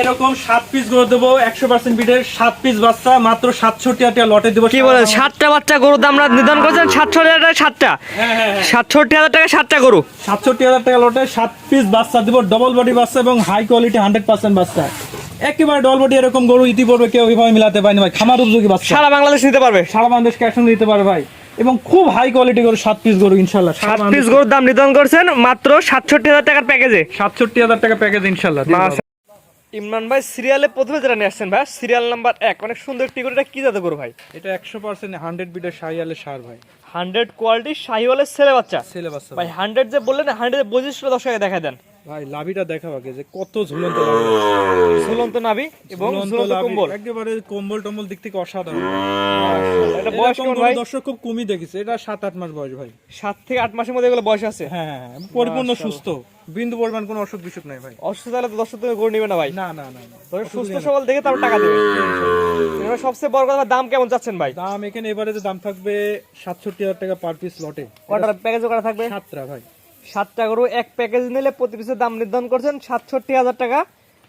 এরকম সাত পিস করে দেবো একশো পার্সেন্ট বিটের সাত পিস বাচ্চা মাত্র সাতষট্টি হাজার লটে দেবো। কি বলেন সাতটা বাচ্চা গরুর দাম আমরা নির্ধারণ করেছেন? সাতষট্টি হাজার টাকা সাতটা? হ্যাঁ হ্যাঁ হ্যাঁ। সাতষট্টি হাজার টাকা সাতটা গরু? সাতষট্টি হাজার টাকা লটে সাত পিস বাচ্চা দেবো ডবল বডি বাচ্চা এবং হাই কোয়ালিটি হান্ড্রেড পার্সেন্ট বাচ্চা। একেবারে ডবল বডি এরকম গরু ইতিপূর্বে কেউ এইভাবে মিলাতে পারেনি ভাই। খামার উপযোগী বাচ্চা। সারা বাংলাদেশ নিতে পারবে? সারা বাংলাদেশ ক্যাশ অন দিতে পারে ভাই। এবং খুব হাই কোয়ালিটি গরু সাত পিস গরু ইনশাল্লাহ সাত পিস গরুর দাম নির্ধারণ করছেন মাত্র সাতষট্টি হাজার টাকার প্যাকেজে সাতষট্টি হাজার টাকা প্যাকেজ ইনশাল্লাহ ইমরান ভাই সিরিয়ালে প্রথমে যারা নিয়ে আসছেন ভাই সিরিয়াল নাম্বার এক। অনেক সুন্দর একটি করে এটা কি জাতে করো ভাই? এটা একশো পার্সেন্ট হান্ড্রেড বিটের শাহিয়ালের সার ভাই। হান্ড্রেড কোয়ালিটি শাহিওয়ালের ছেলে বাচ্চা। ছেলে বাচ্চা ভাই হান্ড্রেড যে বললেন হান্ড্রেড বৈশিষ্ট্য দর্শকে দেখা দেন। ভাই লাভিটা দেখাও আগে যে কত ঝুলন্ত লাভি। ঝুলন্ত নাভি এবং ঝুলন্ত কম্বল। একেবারে কম্বল টম্বল দিক থেকে অসাধারণ। এটা বয়স কেমন ভাই? দর্শক খুব কমই দেখেছে। এটা সাত আট মাস বয়স ভাই। সাত থেকে আট মাসের মধ্যে এগুলো বয়স আছে? হ্যাঁ হ্যাঁ হ্যাঁ, পরিপূর্ণ সুস্থ। বিন্দু পরিমাণ কোনো অসুখ বিসুখ নাই ভাই। অসুস্থ তাহলে তো দর্শক তুমি গরু নিবে না ভাই। না না না। সুস্থ সবল দেখে তারপর টাকা দেবে। এবার সবচেয়ে বড় কথা দাম কেমন চাচ্ছেন ভাই? দাম এখানে এবারে যে দাম থাকবে সাতষট্টি হাজার টাকা পার পিস লটে। কটার প্যাকেজ করা থাকবে? সাতটা ভাই। সাতটা গরু এক প্যাকেজ নিলে প্রতি পিসের দাম নির্ধারণ করছেন সাতষট্টি হাজার টাকা।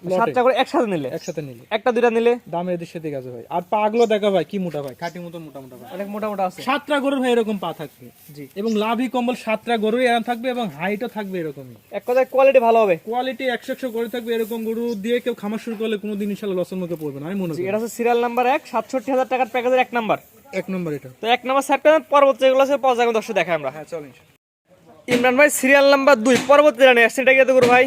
সাতটা গরু একসাথে নিলে। একসাথে নিলে। একটা দুইটা নিলে। দাম সেদিক আছে ভাই আর পাগলো দেখা ভাই কি মোটা ভাই। খাটি মতো মোটা মোটা ভাই। অনেক মোটা মোটা আছে। সাতটা গরুর ভাই এরকম পা থাকবে। জি। এবং লাভই কম্বল সাতটা গরু এরকম থাকবে এবং হাইটও থাকবে এরকমই। এক কথায় কোয়ালিটি ভালো হবে। কোয়ালিটি একশো একশো গরু থাকবে এরকম গরু দিয়ে কেউ খামার শুরু করলে কোনো দিন ইনশাল্লাহ লসের মুখে পড়বে না আমি মনে করি। এটা হচ্ছে সিরিয়াল নাম্বার এক সাতষট্টি হাজার টাকার প্যাকেজের এক নাম্বার এক নম্বর এটা। তো এক নাম্বার করেন পরবর্তী যেগুলো আছে পাওয়া যাবে দর্শক দেখাই আমরা। হ্যাঁ চলেন। ইমরান ভাই সিরিয়াল নাম্বার দুই পরবর্তী জানি আসছে এটা কি করব ভাই?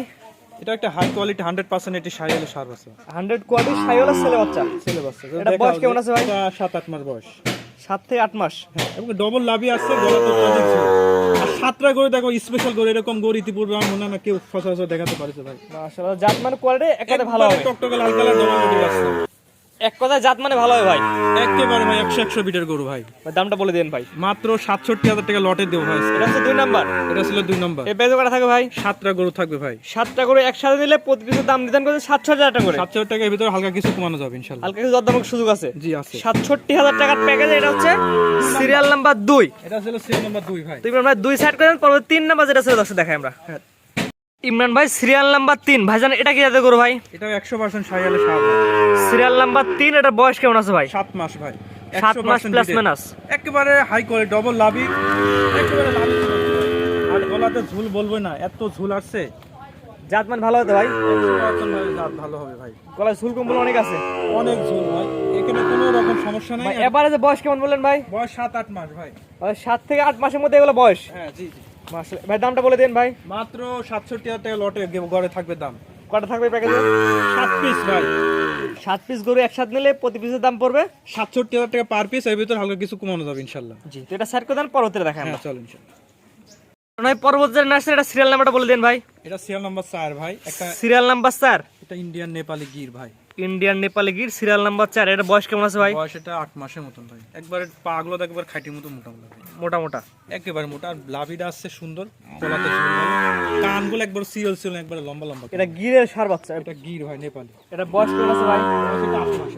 এটা একটা হাই কোয়ালিটি হান্ড্রেড পার্সেন্ট এটি সাইয়ালে সার বাচ্চা হান্ড্রেড কোয়ালিটি সাইওয়ালা ছেলে বাচ্চা? ছেলে বাচ্চা। এটা বয়স কেমন আছে ভাই? সাত আট মাস বয়স। সাত থেকে আট মাস। হ্যাঁ এবং ডবল লাভি আছে গলা তো আর সাতটা করে দেখো স্পেশাল করে এরকম গরু ইতিপূর্বে আমার মনে হয় না কেউ সচরাচর দেখাতে পারেছে ভাই। মাশাআল্লাহ জাত মানে কোয়ালিটি এক কথায় ভালো হবে। টকটকে লাল কালার বডি আসছে এক কথায় জাত মানে ভালো হবে ভাই। একেবারে ভাই একশো একশো বিটের গরু ভাই। দামটা বলে দেন ভাই। মাত্র সাতষট্টি হাজার টাকা লটে দেবো ভাই এটা হচ্ছে দুই নাম্বার। এটা ছিল দুই নম্বর। এই পেজে কটা থাকে ভাই। সাতটা গরু থাকবে ভাই। সাতটা করে একসাথে নিলে প্রতি দাম নির্ধারণ করছে সাতশো হাজার টাকা করে। সাতশো টাকার ভিতরে হালকা কিছু কমানো যাবে ইনশাল্লাহ। হালকা কিছু সুযোগ আছে। জি আছে। সাতষট্টি হাজার টাকার প্যাকেজ এটা হচ্ছে সিরিয়াল নাম্বার দুই। এটা ছিল সিরিয়াল নাম্বার দুই ভাই। তো ইমরান ভাই দুই সাইড করেন পরবর্তী তিন নাম্বার যেটা ছিল দেখাই আমরা। ইমরান ভাই সিরিয়াল নাম্বার তিন। ভাইজান এটা কি যাতে করো ভাই? এটা একশো পার্সেন্ট সাইয়ালে সার সিরিয়াল নাম্বার তিন এটার বয়স কেমন আছে ভাই? সাত মাস ভাই। সাত মাস প্লাস মাইনাস একেবারে হাই কোয়ালিটি ডবল লাভি। একেবারে লাভি। আর গলাতে ঝুল বলব না এত ঝুল আসছে। জাত মান ভালো হতো ভাই? 100% ভাই জাত ভালো হবে ভাই। গলায় ঝুল কম্বল অনেক আছে। অনেক ঝুল ভাই। এখানে কোনো রকম সমস্যা নেই। এবারে যে বয়স কেমন বললেন ভাই? বয়স সাত আট মাস ভাই সাত থেকে আট মাসের মধ্যে এগুলো বয়স। হ্যাঁ জি জি। ভাই দামটা বলে দেন ভাই। মাত্র সাতষট্টি হাজার টাকা লটে গে- ঘরে থাকবে দাম। কটা থাকবে প্যাকেজে সাত পিস ভাই। সাত পিস গরু একসাথে নিলে প্রতি পিসের দাম পড়বে? সাতষট্টি হাজার টাকা পার পিস এর ভিতরে হালকা কিছু কমানো যাবে ইনশাল্লাহ জি তো এটা দেন পরবর্তীতে আমরা। চল ইনশাল্লাহ নয় নার্সারি এটা সিরিয়াল নাম্বারটা বলে দেন ভাই। এটা সিরিয়াল নাম্বার চার ভাই। একটা সিরিয়াল নাম্বার চার? এটা ইন্ডিয়ান নেপালি গির ভাই। Indian Nepali Gir serial number চার। এটা বয়স কেমন আছে ভাই? বয়স এটা আট মাসের মতন ভাই। একবারে পাগলো একবার খাইটির মতো মোটা মোটা মোটা। একেবারে মোটা আর লাভিটা আসছে সুন্দর গলাতে। কানগুলো একবার সিরিয়াল ছিল একবারে লম্বা লম্বা এটা গিরের সার বাচ্চা। এটা গির ভাই নেপালি। এটা বয়স কেমন আছে ভাই? এটা আট মাস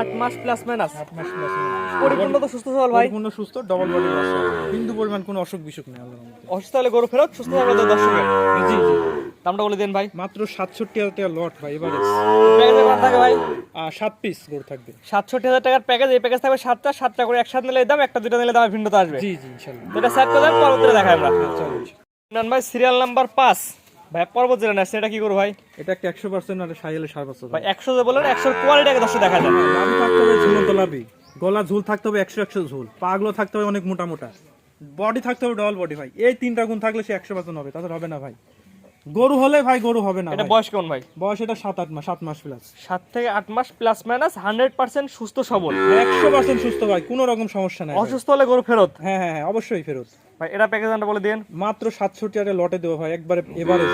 আট মাস প্লাস মাইনাস আট মাস plus পরিপূর্ণ তো সুস্থ সবল ভাই। পরিপূর্ণ সুস্থ ডবল বডি আছে বিন্দু পরিমাণ কোনো অসুখ বিসুখ নেই আল্লাহর অসুস্থ হলে গরু ফেরত সুস্থ থাকলে তো দর্শকের জি জি। দামটা বলে দেন ভাই। মাত্র সাতষট্টি হাজার টাকা লট ভাই এবারে। প্যাকেজে কত থাকে ভাই। সাত পিস গরু থাকবে। সাতষট্টি হাজার টাকার প্যাকেজ এই প্যাকেজ থাকবে সাতটা সাতটা করে একসাথে নিলে দাম একটা দুটো নিলে দামে ভিন্নতা আসবে। জি জি ইনশাল্লাহ। এটা সেট করে দেন পরবর্তীতে দেখাই আমরা। চলো ইমরান ভাই সিরিয়াল নাম্বার পাঁচ। ভাই পরবর্তী রান আসছে এটা কি করব ভাই? এটা একটা একশো পার্সেন্ট আর সাইলে সার বছর ভাই একশো যে বলেন একশোর কোয়ালিটি আগে দর্শক দেখা যায় লাভি থাকতে হবে ঝুলন্ত লাভি গলা ঝুল থাকতে হবে একশো একশো ঝুল। পাগলো থাকতে হবে অনেক মোটা মোটা। বডি থাকতে হবে ডবল বডি ভাই। এই তিনটা গুণ থাকলে সে একশো পার্সেন্ট হবে তাছাড়া হবে না ভাই। গরু হলে ভাই গরু হবে না এটা বয়স কেমন ভাই? বয়স এটা সাত আট মাস সাত মাস প্লাস সাত থেকে আট মাস প্লাস মাইনাস হান্ড্রেড পার্সেন্ট সুস্থ সবল। একশো পার্সেন্ট সুস্থ ভাই কোনো রকম সমস্যা নাই অসুস্থ হলে গরু ফেরত? হ্যাঁ হ্যাঁ হ্যাঁ অবশ্যই ফেরত। ভাই এটা প্যাকেজ দামটা বলে দিন মাত্র সাতষট্টি হাজার লটে দেবো ভাই একবারে এবারে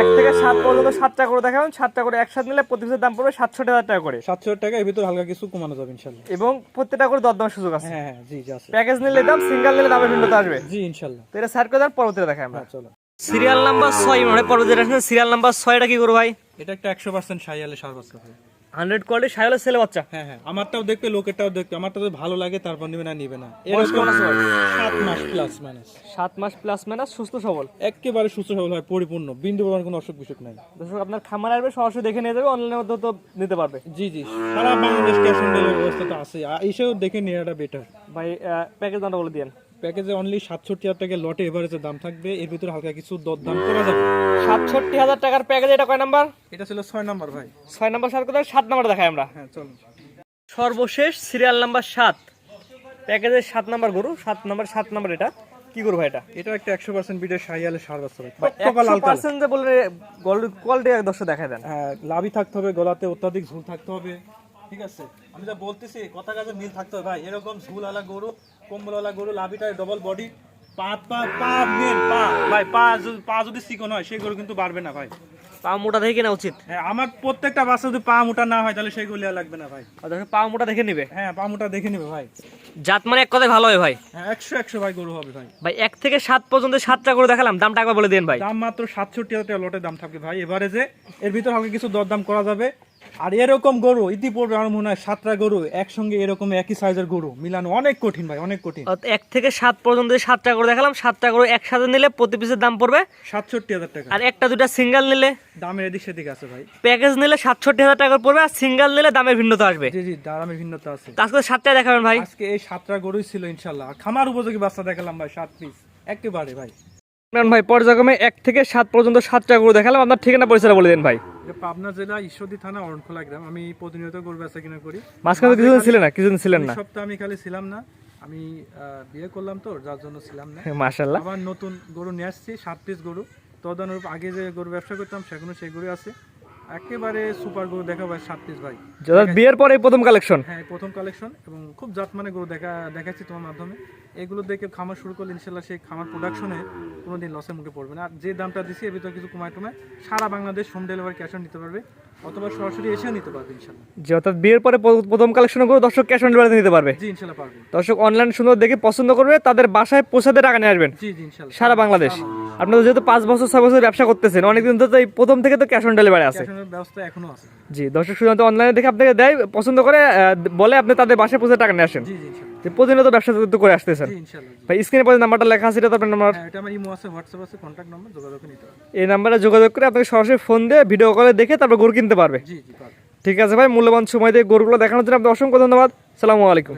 এক থেকে সাত পর্যন্ত সাতটা করে দেখাবেন সাতটা করে একসাথে নিলে প্রতি পিসের দাম পড়বে সাতষট্টি হাজার টাকা করে। সাতশো টাকা এর ভিতরে হালকা কিছু কমানো যাবে ইনশাল্লাহ। এবং প্রত্যেকটা করে দরদামের সুযোগ আছে। হ্যাঁ হ্যাঁ জি আছে। প্যাকেজ নিলে দাম সিঙ্গেল নিলে দামের ভিন্নতা আসবে। জি ইনশাল্লাহ। তো এটা সার্ট করে দেন পরবর্তীতে দেখাই আমরা। হ্যাঁ চলো। সিরিয়াল নাম্বার ছয় মানে পরবর্তী সিরিয়াল নাম্বার ছয়টা কি করব ভাই? এটা একটা একশো পার্সেন্ট সাইয়ালে সার বাচ্চা ভাই। হান্ড্রেড কোয়ালিটি সাইলের ছেলে বাচ্চা? হ্যাঁ হ্যাঁ। আমারটাও দেখবে লোকেরটাও দেখবে। আমারটা যদি ভালো লাগে তারপর নিবে না নিবে না। আছে ভাই? সাত মাস প্লাস মাইনাস সাত মাস প্লাস মাইনাস সুস্থ সবল? একেবারে সুস্থ সবল হয় পরিপূর্ণ। বিন্দু পরিমাণ কোনো অসুখ বিসুখ নাই। দর্শক আপনার খামার আসবে সরাসরি দেখে নিয়ে যাবে অনলাইনের মধ্যে তো নিতে পারবে। জি জি। সারা বাংলাদেশ ক্যাশ অন ডেলিভারি ব্যবস্থা তো আছে এসেও দেখে নেওয়াটা বেটার ভাই প্যাকেজ দামটা বলে দিন প্যাকেজে অনলি সাতষট্টি হাজার টাকা লটে এভারেজের দাম থাকবে। এর ভিতরে হালকা কিছু করা যাবে। সাতষট্টি হাজার টাকার প্যাকেজ এটা কয় নাম্বার? এটা ছিল ছয় নাম্বার ভাই। ছয় নাম্বার কোথায়? সাত নাম্বার দেখাই আমরা। হ্যাঁ চলুন। সর্বশেষ সিরিয়াল নাম্বার সাত। প্যাকেজের সাত নাম্বার গরু সাত নাম্বার সাত নাম্বার এটা। কি ভাই এটা? এটা একটা একশো পার্সেন্ট বিটের শাহিয়ালে সার বাচ্চা পার্সেন্ট যে বলে কোয়ালিটি এক দেখা দেন। হ্যাঁ লাভই থাকতে হবে গলাতে অত্যাধিক ঝুল থাকতে হবে। ঠিক আছে? আমি যা বলতেছি কথা কাজে মিল থাকতে হবে ভাই। এরকম ঝুলওয়ালা গরু কম্বলওয়ালা গরু লাভিটা ডবল বডি পা পা পা মেন পা। ভাই পা পা যদি চিকন হয় সেই গরু কিন্তু বাড়বে না ভাই। পা মোটা দেখে কেনা উচিত? হ্যাঁ আমার প্রত্যেকটা বাচ্চা যদি পা মোটা না হয় তাহলে সেই গরু লাগবে না ভাই। পা মোটা দেখে নিবে? হ্যাঁ পা মোটা দেখে নেবে ভাই। জাত মানে এক কথায় ভালো হয় ভাই। হ্যাঁ একশো একশো ভাই গরু হবে ভাই। ভাই এক থেকে সাত পর্যন্ত সাতটা গরু দেখালাম দামটা একবার বলে দিন ভাই। দাম মাত্র সাতষট্টি হাজার টাকা লটের দাম থাকবে ভাই। এবারে যে এর ভিতর কিছু দরদাম করা যাবে। আর এরকম গরু ইতিপূর্বে আমার মনে হয় সাতটা গরু একসঙ্গে এরকম একই সাইজের গরু। মিলানো অনেক কঠিন ভাই অনেক কঠিন। এক থেকে সাত পর্যন্ত সাতটা গরু দেখালাম সাতটা গরু একসাথে নিলে প্রতি পিসের দাম পড়বে সাতষট্টি হাজার টাকা। আর একটা দুটা সিঙ্গেল নিলে দামের এদিক সেদিক আছে ভাই। প্যাকেজ নিলে সাতষট্টি হাজার টাকা পড়বে আর সিঙ্গেল নিলে দামের ভিন্নতা আসবে। জি জি দামের ভিন্নতা আছে। আজকে সাতটা দেখাবেন ভাই। আজকে এই সাতটা গরুই ছিল ইনশাল্লাহ আর খামার উপযোগী বাচ্চা দেখালাম ভাই সাত পিস একেবারে ভাই। ভাই পর্যায়ক্রমে এক থেকে সাত পর্যন্ত সাতটা গরু দেখালাম। আপনার ঠিকানা পরিচয় বলে দিন ভাই। পাবনা জেলা ঈশ্বরদী থানা অরণখোলা গ্রাম। আমি প্রতিনিয়ত গরু বেচা কিনা করি। মাঝখানে কিছুদিন ছিলেন না কিছুদিন ছিলেন না। সপ্তাহ আমি খালি ছিলাম না। আমি আহ, বিয়ে করলাম তো যার জন্য ছিলাম না। মাশাল্লাহ আবার নতুন গরু নিয়ে আসছি সাত পিস গরু। তদানুরূপ আগে যে গরু ব্যবসা করতাম সেগুলো সেই গরু আছে। একেবারে সুপার গরু দেখা ভাই সাত পিস ভাই বিয়ের পরে প্রথম কালেকশন হ্যাঁ প্রথম কালেকশন এবং খুব জাত মানে গরু দেখা দেখাচ্ছি তোমার মাধ্যমে। এগুলো দেখে খামার শুরু করলে ইনশাল্লাহ সেই খামার প্রোডাকশনে কোনোদিন লসের মুখে পড়বে না। আর যে দামটা দিছি এর ভিতরে কিছু কমায় টমায় সারা Bangladesh home delivery cash on নিতে পারবে অথবা সরাসরি এসেও নিতে পারবে ইনশাল্লাহ। যে অর্থাৎ বিয়ের পরে প্রথম কালেকশন করে দর্শক ক্যাশ অন ডেলিভারিতে নিতে পারবে? জি ইনশাল্লাহ পারবে। দর্শক অনলাইন সুন্দর দেখে পছন্দ করবে তাদের বাসায় পৌঁছাতে টাকা নিয়ে আসবেন। জি জি ইনশাল্লাহ। সারা বাংলাদেশ। আপনারা যেহেতু পাঁচ বছর ছয় বছর ব্যবসা করতেছেন অনেকদিন তো এই প্রথম থেকে তো ক্যাশ অন ডেলিভারি আছে। ব্যবস্থা এখনও আছে। জি দর্শক শুধুমাত্র অনলাইনে দেখে আপনাকে দেয় পছন্দ করে বলে আপনি তাদের বাসায় পৌঁছে টাকা নিয়ে আসেন। যে প্রতিনিয়ত ব্যবসা তো করে আসতেছেন। ভাই স্ক্রিনে পরে নাম্বারটা লেখা আছে এটা তো আপনার নাম্বার হ্যাঁ এটা আমার ইমো আছে হোয়াটসঅ্যাপ আছে কন্ট্যাক্ট নাম্বার যোগাযোগ নিতে এই নাম্বারে যোগাযোগ করে আপনাকে সরাসরি ফোন দিয়ে ভিডিও কলে দেখে তারপর গরু কিনতে পারবে। জি জি ঠিক আছে ভাই মূল্যবান সময় দিয়ে গরুগুলো দেখানোর জন্য আপনাকে অসংখ্য ধন্যবাদ। সালামু আলাইকুম।